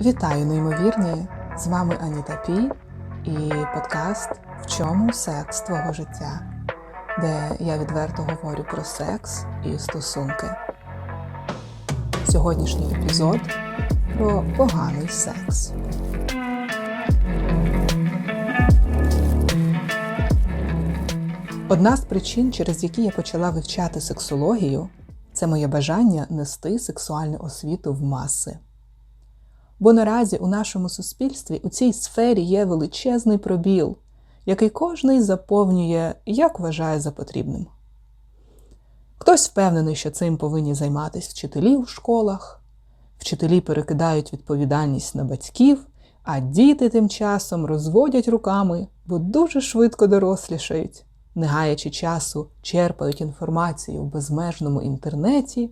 Вітаю, неймовірні! З вами Аніта Пі і подкаст В чому секс твого життя, де я відверто говорю про секс і стосунки. Сьогоднішній епізод про поганий секс. Одна з причин, через які я почала вивчати сексологію, це моє бажання нести сексуальну освіту в маси. Бо наразі у нашому суспільстві у цій сфері є величезний пробіл, який кожний заповнює, як вважає за потрібним. Хтось впевнений, що цим повинні займатися вчителі в школах, вчителі перекидають відповідальність на батьків, а діти тим часом розводять руками, бо дуже швидко дорослішають, не гаячи часу, черпають інформацію в безмежному інтернеті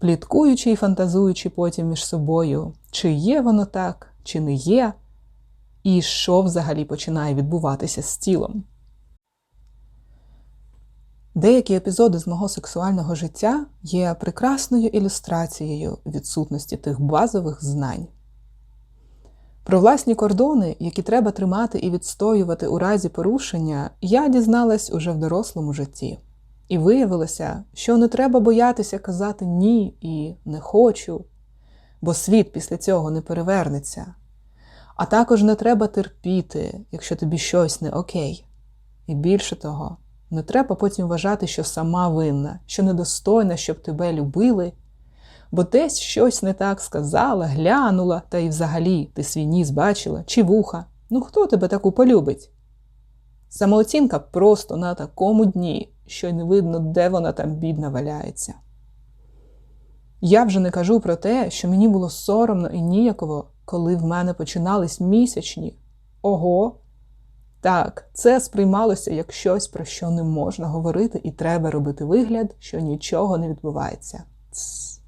пліткуючи і фантазуючи потім між собою, чи є воно так, чи не є, і що взагалі починає відбуватися з тілом. Деякі епізоди з мого сексуального життя є прекрасною ілюстрацією відсутності тих базових знань. Про власні кордони, які треба тримати і відстоювати у разі порушення, я дізналась уже в дорослому житті. І виявилося, що не треба боятися казати ні і не хочу, бо світ після цього не перевернеться. А також не треба терпіти, якщо тобі щось не окей. І більше того, не треба потім вважати, що сама винна, що недостойна, щоб тебе любили, бо десь щось не так сказала, глянула, та й взагалі ти свій ніс бачила чи вуха. Ну хто тебе таку полюбить? Самооцінка просто на такому дні, що й не видно, де вона там бідна валяється. Я вже не кажу про те, що мені було соромно і ніяково, коли в мене починались місячні. Ого! Так, це сприймалося як щось, про що не можна говорити, і треба робити вигляд, що нічого не відбувається. Цс.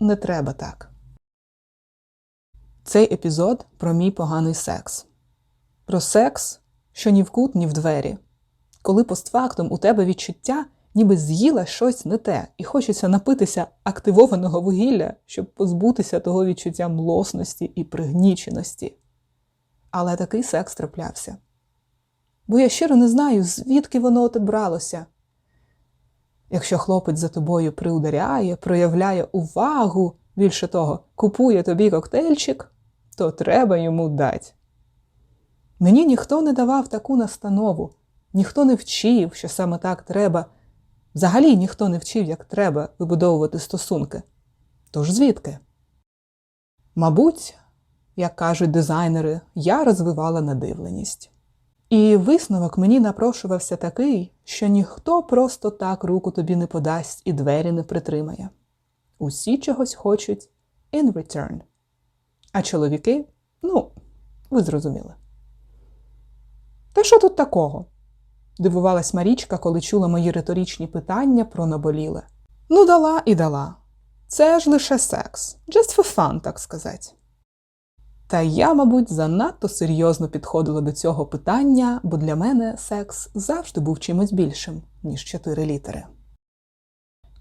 Не треба так. Цей епізод про мій поганий секс. Про секс, що ні в кут, ні в двері коли постфактум у тебе відчуття, ніби з'їла щось не те, і хочеться напитися активованого вугілля, щоб позбутися того відчуття млосності і пригніченості. Але такий секс траплявся. Бо я щиро не знаю, звідки воно оте бралося. Якщо хлопець за тобою приударяє, проявляє увагу, більше того, купує тобі коктейльчик, то треба йому дати. Мені ніхто не давав таку настанову, Ніхто не вчив, що саме так треба. Взагалі ніхто не вчив, як треба вибудовувати стосунки. Тож звідки? Мабуть, як кажуть дизайнери, я розвивала надивленість. І висновок мені напрошувався такий, що ніхто просто так руку тобі не подасть і двері не притримає. Усі чогось хочуть in return. А чоловіки, ну, ви зрозуміли. Та що тут такого? Дивувалась Марічка, коли чула мої риторичні питання про наболіле. Ну, дала і дала. Це ж лише секс, just for fun, так сказати. Та я, мабуть, занадто серйозно підходила до цього питання, бо для мене секс завжди був чимось більшим, ніж чотири літери.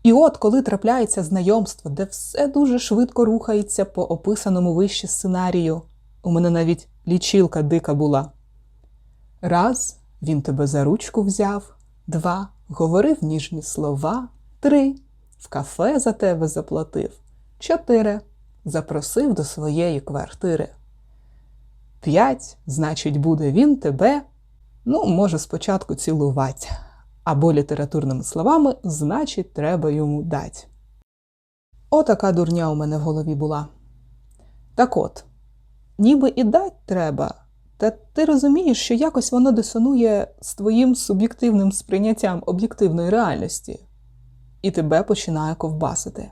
І от коли трапляється знайомство, де все дуже швидко рухається по описаному вище сценарію, у мене навіть лічилка дика була. Раз він тебе за ручку взяв, два, говорив ніжні слова, три, в кафе за тебе заплатив, чотири, запросив до своєї квартири. П'ять, значить, буде він тебе, ну, може, спочатку цілувати, або літературними словами, значить, треба йому дать. Отака дурня у мене в голові була. Так от, ніби і дать треба. Та ти розумієш, що якось воно дисонує з твоїм суб'єктивним сприйняттям об'єктивної реальності, і тебе починає ковбасити.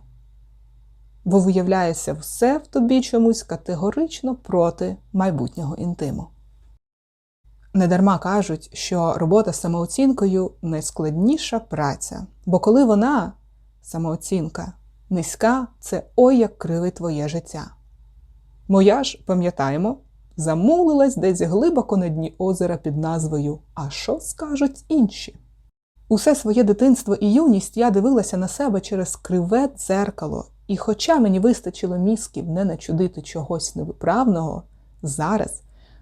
Бо виявляється, все в тобі чомусь категорично проти майбутнього інтиму. Недарма кажуть, що робота з самооцінкою найскладніша праця, бо коли вона, самооцінка, низька, це ой як кривить твоє життя. Моя ж, пам'ятаємо, замулилась десь глибоко на дні озера під назвою А що скажуть інші? Усе своє дитинство і юність я дивилася на себе через криве дзеркало І хоча мені вистачило мізків не начудити чогось невиправного, зараз,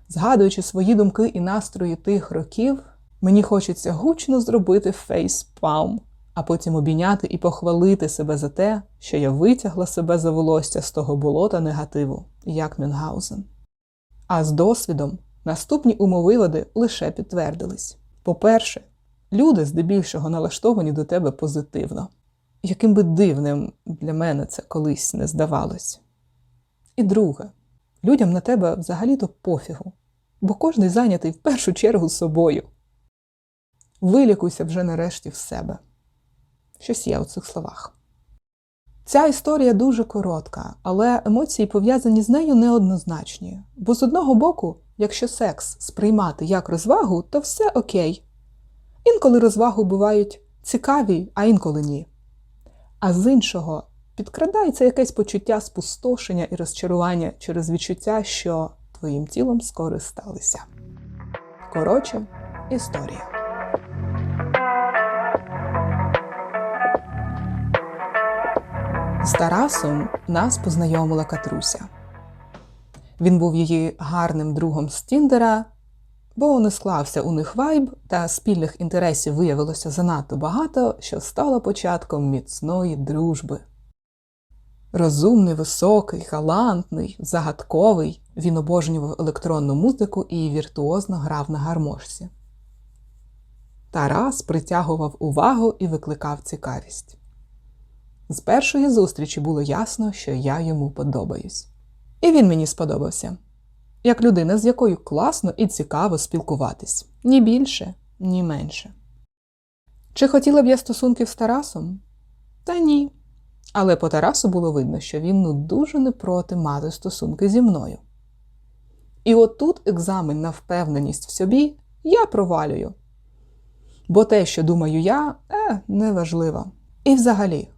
згадуючи свої думки і настрої тих років, мені хочеться гучно зробити фейспалм, а потім обійняти і похвалити себе за те, що я витягла себе за волосся з того болота негативу, як Мюнгаузен. А з досвідом наступні умовиводи лише підтвердились. По-перше, люди здебільшого налаштовані до тебе позитивно, яким би дивним для мене це колись не здавалось. І друге, людям на тебе взагалі-то пофігу, бо кожний зайнятий в першу чергу собою. Вилікуйся вже нарешті в себе. Щось є у цих словах. Ця історія дуже коротка, але емоції пов'язані з нею неоднозначні. Бо з одного боку, якщо секс сприймати як розвагу, то все окей. Інколи розвагу бувають цікаві, а інколи ні. А з іншого підкрадається якесь почуття спустошення і розчарування через відчуття, що твоїм тілом скористалися. Коротше, історія. З Тарасом нас познайомила Катруся. Він був її гарним другом з Тіндера, бо не склався у них вайб, та спільних інтересів виявилося занадто багато, що стало початком міцної дружби. Розумний, високий, галантний, загадковий, він обожнював електронну музику і віртуозно грав на гармошці. Тарас притягував увагу і викликав цікавість. З першої зустрічі було ясно, що я йому подобаюсь. І він мені сподобався, як людина, з якою класно і цікаво спілкуватись, ні більше, ні менше. Чи хотіла б я стосунків з Тарасом? Та ні. Але по Тарасу було видно, що він ну дуже не проти мати стосунки зі мною. І от тут екзамен на впевненість в собі я провалюю. Бо те, що думаю я, е, неважливо. І взагалі,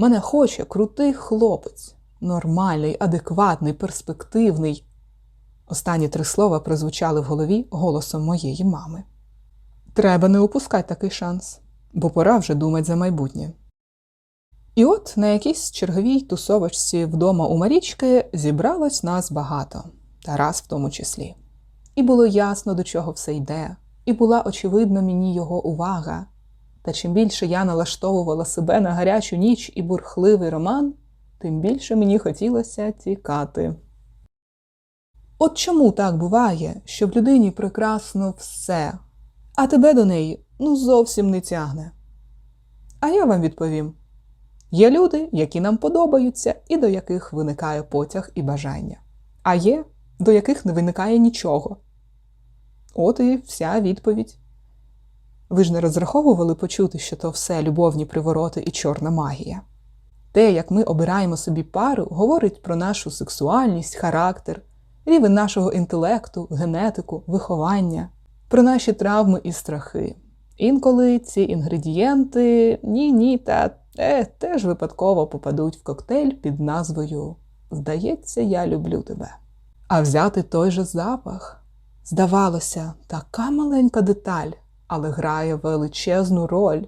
мене хоче крутий хлопець, нормальний, адекватний, перспективний. Останні три слова прозвучали в голові голосом моєї мами. Треба не упускати такий шанс, бо пора вже думати за майбутнє. І от на якійсь черговій тусовочці вдома у Марічки зібралось нас багато, Тарас в тому числі. І було ясно, до чого все йде, і була очевидна мені його увага. Та чим більше я налаштовувала себе на гарячу ніч і бурхливий роман, тим більше мені хотілося тікати. От чому так буває, що в людині прекрасно все, а тебе до неї ну зовсім не тягне? А я вам відповім: є люди, які нам подобаються, і до яких виникає потяг і бажання, а є, до яких не виникає нічого. От і вся відповідь. Ви ж не розраховували почути, що то все любовні привороти і чорна магія. Те, як ми обираємо собі пару, говорить про нашу сексуальність, характер, рівень нашого інтелекту, генетику, виховання, про наші травми і страхи. Інколи ці інгредієнти ні, ні та е, теж випадково попадуть в коктейль під назвою Здається, я люблю тебе. А взяти той же запах. Здавалося, така маленька деталь, але грає величезну роль.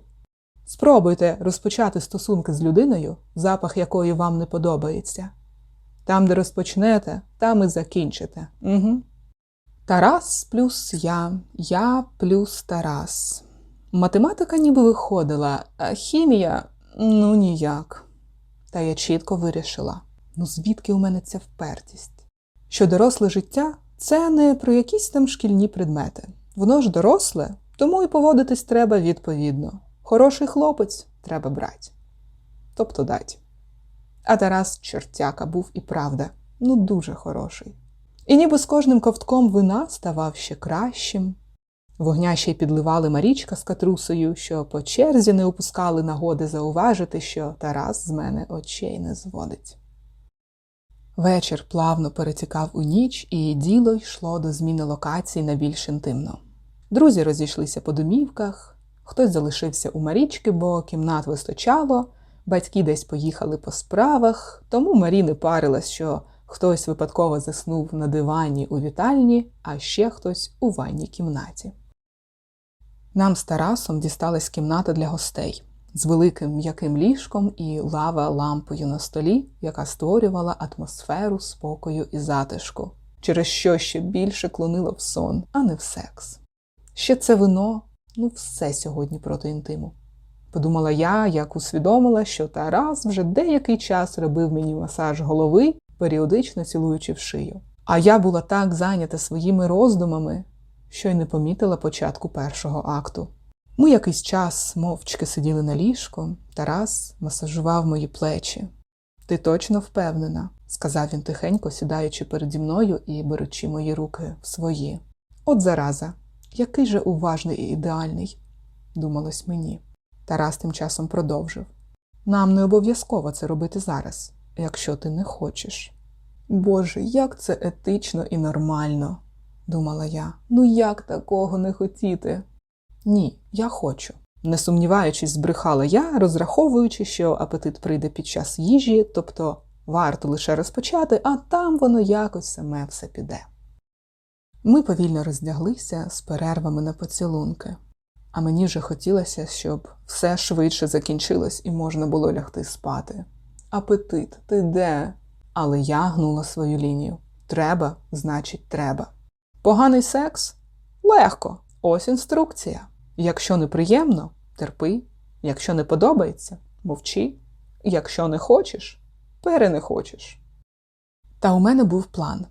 Спробуйте розпочати стосунки з людиною, запах якої вам не подобається. Там, де розпочнете, там і закінчите. Угу. Тарас плюс я, я плюс Тарас. Математика ніби виходила, а хімія ну ніяк. Та я чітко вирішила: ну звідки у мене ця впертість? Що доросле життя це не про якісь там шкільні предмети. Воно ж доросле, тому і поводитись треба відповідно. Хороший хлопець треба брати. Тобто дать. А Тарас чортяка був і правда, ну дуже хороший. І ніби з кожним ковтком вина ставав ще кращим. Вогня ще й підливали Марічка з катрусою, що по черзі не упускали нагоди зауважити, що Тарас з мене очей не зводить. Вечір плавно перетікав у ніч, і діло йшло до зміни локацій на більш інтимно. Друзі розійшлися по домівках, хтось залишився у Марічки, бо кімнат вистачало, батьки десь поїхали по справах, тому Марі не парилась, що хтось випадково заснув на дивані у вітальні, а ще хтось у ванній кімнаті. Нам з Тарасом дісталась кімната для гостей. з великим м'яким ліжком і лава лампою на столі, яка створювала атмосферу спокою і затишку, через що ще більше клонило в сон, а не в секс. Ще це вино, ну все сьогодні проти інтиму. Подумала я, як усвідомила, що Тарас вже деякий час робив мені масаж голови, періодично цілуючи в шию. А я була так зайнята своїми роздумами, що й не помітила початку першого акту. Ми якийсь час мовчки сиділи на ліжку, Тарас масажував мої плечі. Ти точно впевнена, сказав він тихенько, сідаючи переді мною і беручи мої руки в свої. От зараза, який же уважний і ідеальний, думалось мені. Тарас тим часом продовжив. Нам не обов'язково це робити зараз, якщо ти не хочеш. Боже, як це етично і нормально, думала я. Ну як такого не хотіти? Ні, я хочу. Не сумніваючись, збрехала я, розраховуючи, що апетит прийде під час їжі, тобто варто лише розпочати, а там воно якось саме все піде. Ми повільно роздяглися з перервами на поцілунки, а мені вже хотілося, щоб все швидше закінчилось і можна було лягти спати. Апетит, ти де? Але я гнула свою лінію. Треба, значить, треба. Поганий секс? Легко. Ось інструкція. Якщо неприємно, терпи. Якщо не подобається, мовчи. Якщо не хочеш, пере хочеш. Та у мене був план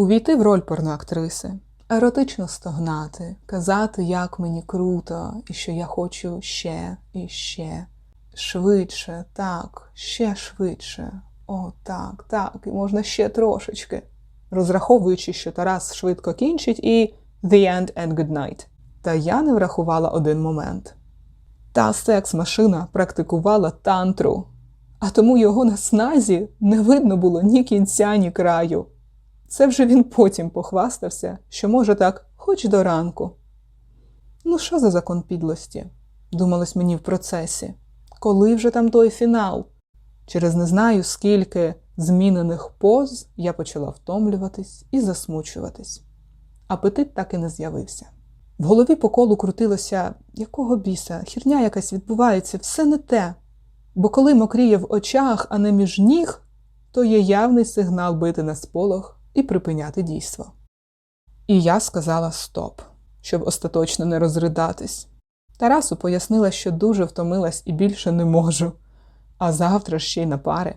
увійти в роль порноактриси, еротично стогнати, казати, як мені круто, і що я хочу ще і ще. Швидше, так, ще швидше. О, так, так, і можна ще трошечки. Розраховуючи, що Тарас швидко кінчить, і the end and good night. Та я не врахувала один момент. Та секс-машина практикувала тантру, а тому його на сназі не видно було ні кінця, ні краю. Це вже він потім похвастався, що може так хоч до ранку. Ну, що за закон підлості? думалось мені в процесі. Коли вже там той фінал? Через не знаю, скільки змінених поз я почала втомлюватись і засмучуватись. Апетит так і не з'явився. В голові по колу крутилося, якого біса, хірня якась відбувається, все не те. Бо коли мокріє в очах, а не між ніг, то є явний сигнал бити на сполох і припиняти дійство. І я сказала стоп, щоб остаточно не розридатись. Тарасу пояснила, що дуже втомилась і більше не можу, а завтра ще й на пари.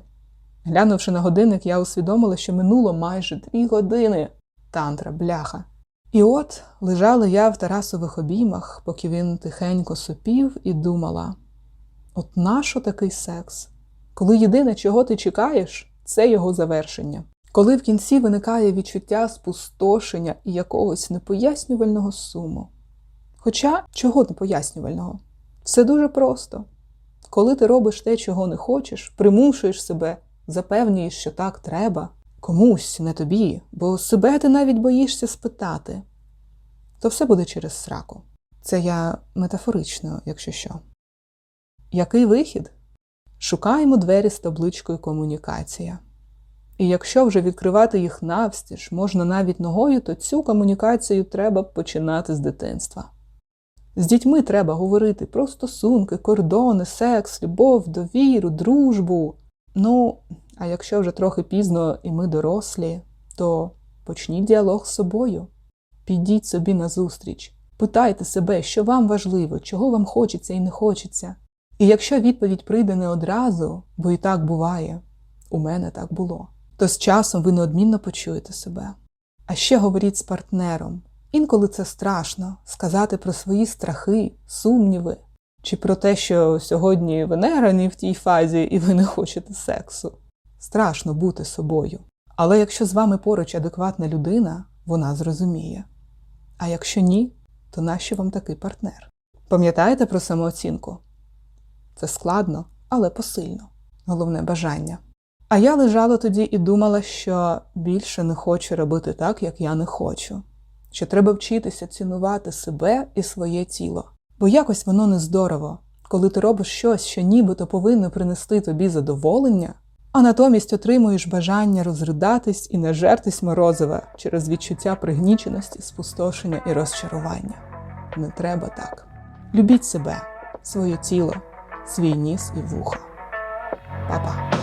Глянувши на годинник, я усвідомила, що минуло майже дві години. Тантра, бляха. І от лежала я в Тарасових обіймах, поки він тихенько сопів, і думала: от нащо такий секс? Коли єдине, чого ти чекаєш, це його завершення. Коли в кінці виникає відчуття спустошення і якогось непояснювального суму. Хоча чого непояснювального? Все дуже просто. Коли ти робиш те, чого не хочеш, примушуєш себе, запевнюєш, що так треба, комусь, не тобі, бо себе ти навіть боїшся спитати, то все буде через сраку. Це я метафорично, якщо що. Який вихід? Шукаємо двері з табличкою комунікація. І якщо вже відкривати їх навстіж, можна навіть ногою, то цю комунікацію треба починати з дитинства. З дітьми треба говорити про стосунки, кордони, секс, любов, довіру, дружбу. Ну, а якщо вже трохи пізно і ми дорослі, то почніть діалог з собою. Підіть собі назустріч, питайте себе, що вам важливо, чого вам хочеться і не хочеться. І якщо відповідь прийде не одразу, бо і так буває, у мене так було, то з часом ви неодмінно почуєте себе. А ще говоріть з партнером. Інколи це страшно сказати про свої страхи, сумніви, чи про те, що сьогодні Венера не в тій фазі і ви не хочете сексу. Страшно бути собою. Але якщо з вами поруч адекватна людина, вона зрозуміє. А якщо ні, то нащо вам такий партнер? Пам'ятаєте про самооцінку? Це складно, але посильно. Головне бажання. А я лежала тоді і думала, що більше не хочу робити так, як я не хочу, що треба вчитися цінувати себе і своє тіло. Бо якось воно не здорово, коли ти робиш щось, що нібито повинно принести тобі задоволення, а натомість отримуєш бажання розридатись і нажертись морозива через відчуття пригніченості, спустошення і розчарування. Не треба так. Любіть себе, своє тіло, свій ніс і вуха. Па-па!